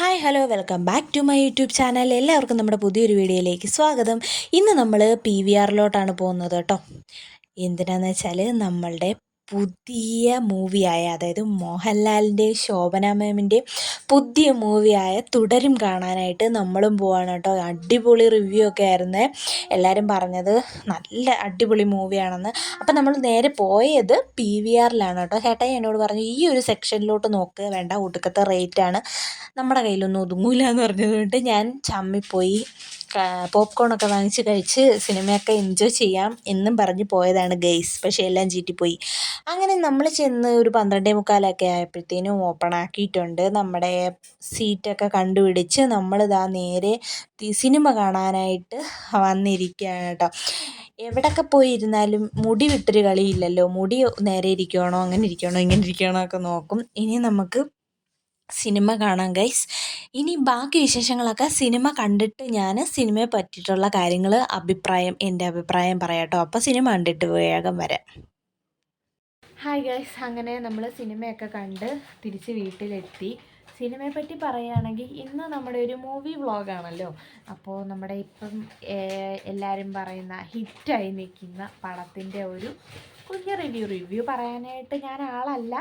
Hi hello welcome back to my YouTube channel എല്ലാവർക്കും നമ്മുടെ പുതിയൊരു വീഡിയോയിലേക്ക് സ്വാഗതം. ഇന്ന് നമ്മൾ പി വി ആറിലോട്ടാണ് പോകുന്നത് കേട്ടോ. എന്തിനാന്ന് വെച്ചാൽ നമ്മളുടെ പുതിയ മൂവിയായ അതായത് മോഹൻലാലിന്റെയും ശോഭന മാമിന്റെയും പുതിയ മൂവിയായ തുടരും കാണാനായിട്ട് നമ്മളും പോവാണ് കേട്ടോ. അടിപൊളി റിവ്യൂ ഒക്കെ ആയിരുന്നു. എല്ലാവരും പറഞ്ഞത് നല്ല അടിപൊളി മൂവിയാണെന്ന് അപ്പം നമ്മൾ നേരെ പോയത് പി വി ആറിലാണ് കേട്ടോ. ചേട്ടായി എന്നോട് പറഞ്ഞു ഈ ഒരു സെക്ഷനിലോട്ട് നോക്ക് വേണ്ട ഒടുക്കത്തെ റേറ്റാണ് നമ്മുടെ കയ്യിലൊന്നും ഒതുങ്ങൂല എന്ന് പറഞ്ഞതുകൊണ്ട് ഞാൻ ചമ്മിപ്പോയി. പോപ്കോണൊക്കെ വാങ്ങിച്ച് കഴിച്ച് സിനിമയൊക്കെ എൻജോയ് ചെയ്യാം എന്നും പറഞ്ഞ് പോയതാണ് ഗെയ്സ് പക്ഷേ എല്ലാം ചീറ്റിപ്പോയി. അങ്ങനെ നമ്മൾ ചെന്ന് ഒരു പന്ത്രണ്ടേ മുക്കാലൊക്കെ ആയപ്പോഴത്തേനും ഓപ്പൺ ആക്കിയിട്ടുണ്ട്. നമ്മുടെ സീറ്റൊക്കെ കണ്ടുപിടിച്ച് നമ്മളിതാ നേരെ സിനിമ കാണാനായിട്ട് വന്നിരിക്കുകയാണ് കേട്ടോ. എവിടെയൊക്കെ പോയി ഇരുന്നാലും മുടി വിട്ടൊരു കളിയില്ലല്ലോ. മുടി നേരെ ഇരിക്കുകയാണോ അങ്ങനെ ഇരിക്കുകയാണോ ഇങ്ങനെ ഇരിക്കുകയാണോ ഒക്കെ നോക്കും. ഇനി നമുക്ക് സിനിമ കാണാം ഗൈസ്. ഇനി ബാക്കി വിശേഷങ്ങളൊക്കെ സിനിമ കണ്ടിട്ട് ഞാൻ സിനിമയെ പറ്റിയിട്ടുള്ള കാര്യങ്ങൾ അഭിപ്രായം എന്റെ അഭിപ്രായം പറയാട്ടോ അപ്പോൾ സിനിമ കണ്ടിട്ട് വേഗം വരെ. ഹായ് ഗൈസ് അങ്ങനെ നമ്മൾ സിനിമയൊക്കെ കണ്ട് തിരിച്ച് വീട്ടിലെത്തി. സിനിമയെ പറ്റി പറയുകയാണെങ്കിൽ ഇന്ന് നമ്മുടെ ഒരു മൂവി വ്ളോഗാണല്ലോ അപ്പോൾ നമ്മുടെ ഇപ്പം എല്ലാവരും പറയുന്ന ഹിറ്റായി നിൽക്കുന്ന പടത്തിന്റെ ഒരു കുഞ്ഞ് റിവ്യൂ റിവ്യൂ പറയാനായിട്ട് ഞാൻ ആളല്ല.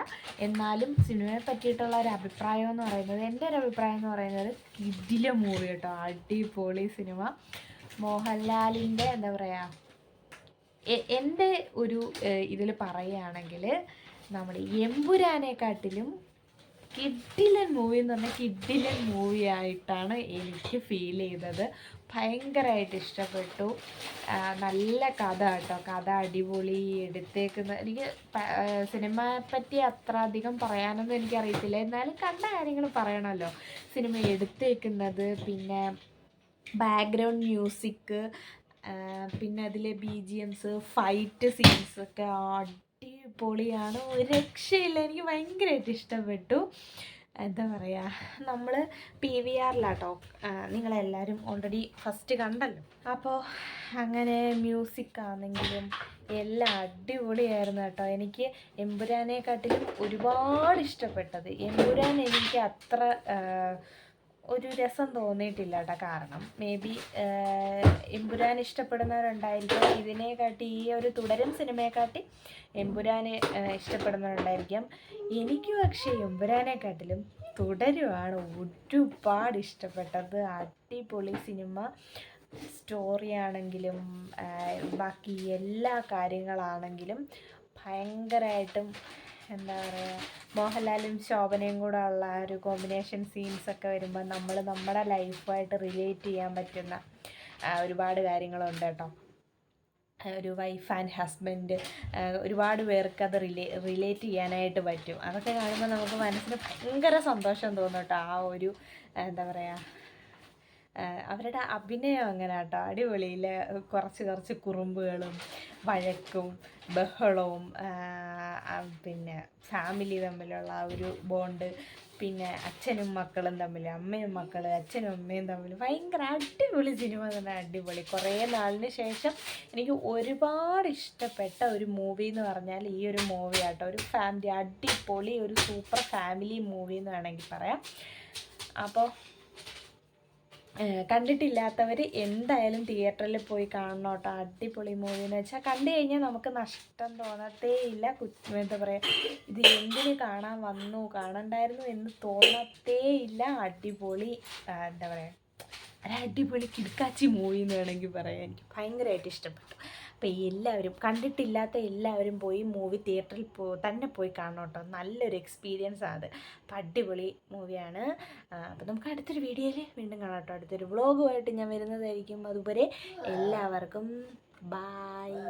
എന്നാലും സിനിമയെ പറ്റിയിട്ടുള്ള ഒരു അഭിപ്രായം എന്ന് പറയുന്നത് എന്റെ ഒരു അഭിപ്രായം എന്ന് പറയുന്നത് കിഡിലെ മൂവി കേട്ടോ. അടിപൊളി സിനിമ. മോഹൻലാലിന്റെ എന്താ പറയുക എന്റെ ഒരു ഇതിൽ പറയുകയാണെങ്കിൽ നമ്മുടെ എമ്പുരാനെക്കാട്ടിലും കിഡിലൻ മൂവി എന്ന് പറഞ്ഞാൽ കിഡിലൻ മൂവി ആയിട്ടാണ് എനിക്ക് ഫീൽ ചെയ്തത്. ഭയങ്കരമായിട്ട് ഇഷ്ടപ്പെട്ടു. നല്ല കഥ കേട്ടോ. കഥ അടിപൊളി എടുത്തേക്കുന്ന എനിക്ക് സിനിമയെ പറ്റി അത്ര അധികം പറയാനൊന്നും എനിക്കറിയത്തില്ല. എന്നാലും കണ്ട കാര്യങ്ങൾ പറയണമല്ലോ സിനിമ എടുത്തേക്കുന്നത് പിന്നെ ബാക്ക്ഗ്രൗണ്ട് മ്യൂസിക് പിന്നെ അതിലെ B G Ms fight scenes ഒക്കെ അടിപൊളിയാണ് ഒരു രക്ഷയില്ല. എനിക്ക് ഭയങ്കരമായിട്ട് ഇഷ്ടപ്പെട്ടു. എന്താ പറയുക നമ്മൾ പി വി ആറിലാട്ടോ നിങ്ങളെല്ലാവരും ഓൾറെഡി ഫസ്റ്റ് കണ്ടല്ലോ. അപ്പോൾ അങ്ങനെ മ്യൂസിക് ആണെങ്കിലും എല്ലാം അടിപൊളിയായിരുന്നു കേട്ടോ. എനിക്ക് എമ്പുരാനെക്കാട്ടിലും ഒരുപാട് ഇഷ്ടപ്പെട്ടത്. എമ്പുരാൻ എനിക്ക് അത്ര ഒരു രസം തോന്നിയിട്ടില്ല കേട്ടോ കാരണം മേ ബി എമ്പുരാൻ ഇഷ്ടപ്പെടുന്നവരുണ്ടായിരിക്കും. ഇതിനെക്കാട്ടി ഈ ഒരു തുടരും സിനിമയെക്കാട്ടി എമ്പുരാനെ ഇഷ്ടപ്പെടുന്നവരുണ്ടായിരിക്കാം. എനിക്ക് പക്ഷേ എമ്പുരാനെക്കാട്ടിലും തുടരുമാണ് ഒരുപാട് ഇഷ്ടപ്പെട്ടത്. അടിപൊളി സിനിമ. സ്റ്റോറിയാണെങ്കിലും ബാക്കി എല്ലാ കാര്യങ്ങളാണെങ്കിലും ഭയങ്കരമായിട്ടും എന്താ പറയുക മോഹൻലാലും ശോഭനയും കൂടെ ഉള്ള ആ ഒരു കോമ്പിനേഷൻ സീൻസ് ഒക്കെ വരുമ്പോൾ നമ്മൾ നമ്മുടെ ലൈഫുമായിട്ട് റിലേറ്റ് ചെയ്യാൻ പറ്റുന്ന ഒരുപാട് കാര്യങ്ങളുണ്ട് കേട്ടോ. ഒരു വൈഫ് ആൻഡ് ഹസ്ബൻഡ് ഒരുപാട് പേർക്ക് അത് റിലേ റിലേറ്റ് ചെയ്യാനായിട്ട് പറ്റും. അതൊക്കെ കാണുമ്പോൾ നമുക്ക് മനസ്സിന് ഭയങ്കര സന്തോഷം തോന്നും കേട്ടോ ആ ഒരു എന്താ പറയുക അവരുടെ അഭിനയം അങ്ങനെ കേട്ടോ അടിപൊളിയിൽ കുറച്ച് കുറച്ച് കുറുമ്പുകളും വഴക്കും ബഹളവും പിന്നെ ഫാമിലി തമ്മിലുള്ള ആ ഒരു ബോണ്ട് പിന്നെ അച്ഛനും മക്കളും തമ്മിൽ അമ്മയും മക്കൾ അച്ഛനും അമ്മയും തമ്മിൽ ഭയങ്കര അടിപൊളി സിനിമ തന്നെ അടിപൊളി. കുറേ നാളിന് ശേഷം എനിക്ക് ഒരുപാട് ഇഷ്ടപ്പെട്ട ഒരു മൂവി എന്ന് പറഞ്ഞാൽ ഈ ഒരു മൂവി ആട്ടോ. ഒരു ഫാമിലി അടിപൊളി ഒരു സൂപ്പർ ഫാമിലി മൂവി എന്ന് വേണമെങ്കിൽ പറയാം. അപ്പോൾ കണ്ടിട്ടില്ലാത്തവർ എന്തായാലും തിയേറ്ററിൽ പോയി കാണണം കേട്ടോ. അടിപൊളി മൂവി എന്ന് വെച്ചാൽ കണ്ടു കഴിഞ്ഞാൽ നമുക്ക് നഷ്ടം തോന്നത്തേ ഇല്ല. എന്താ പറയുക ഇത് എന്തിന് കാണാൻ വന്നു? കാണണ്ടായിരുന്നു എന്ന് തോന്നത്തേ ഇല്ല. അടിപൊളി എന്താ പറയുക ഒരു അടിപൊളി കിടക്കാച്ചി മൂവി എന്ന് വേണമെങ്കിൽ പറയാം. എനിക്ക് ഭയങ്കരമായിട്ട് ഇഷ്ടപ്പെട്ടു. അപ്പോൾ എല്ലാവരും കണ്ടിട്ടില്ലാത്ത എല്ലാവരും പോയി മൂവി തിയേറ്ററിൽ പോ തന്നെ പോയി കാണണം കേട്ടോ. നല്ലൊരു എക്സ്പീരിയൻസ് ആണ് അത്. അപ്പം അടിപൊളി മൂവിയാണ് അപ്പോൾ നമുക്ക് അടുത്തൊരു വീഡിയോയിൽ വീണ്ടും കാണാം കേട്ടോ. അടുത്തൊരു വ്ളോഗുമായിട്ട് ഞാൻ വരുന്നതായിരിക്കും. അതുപോലെ എല്ലാവർക്കും ബായ്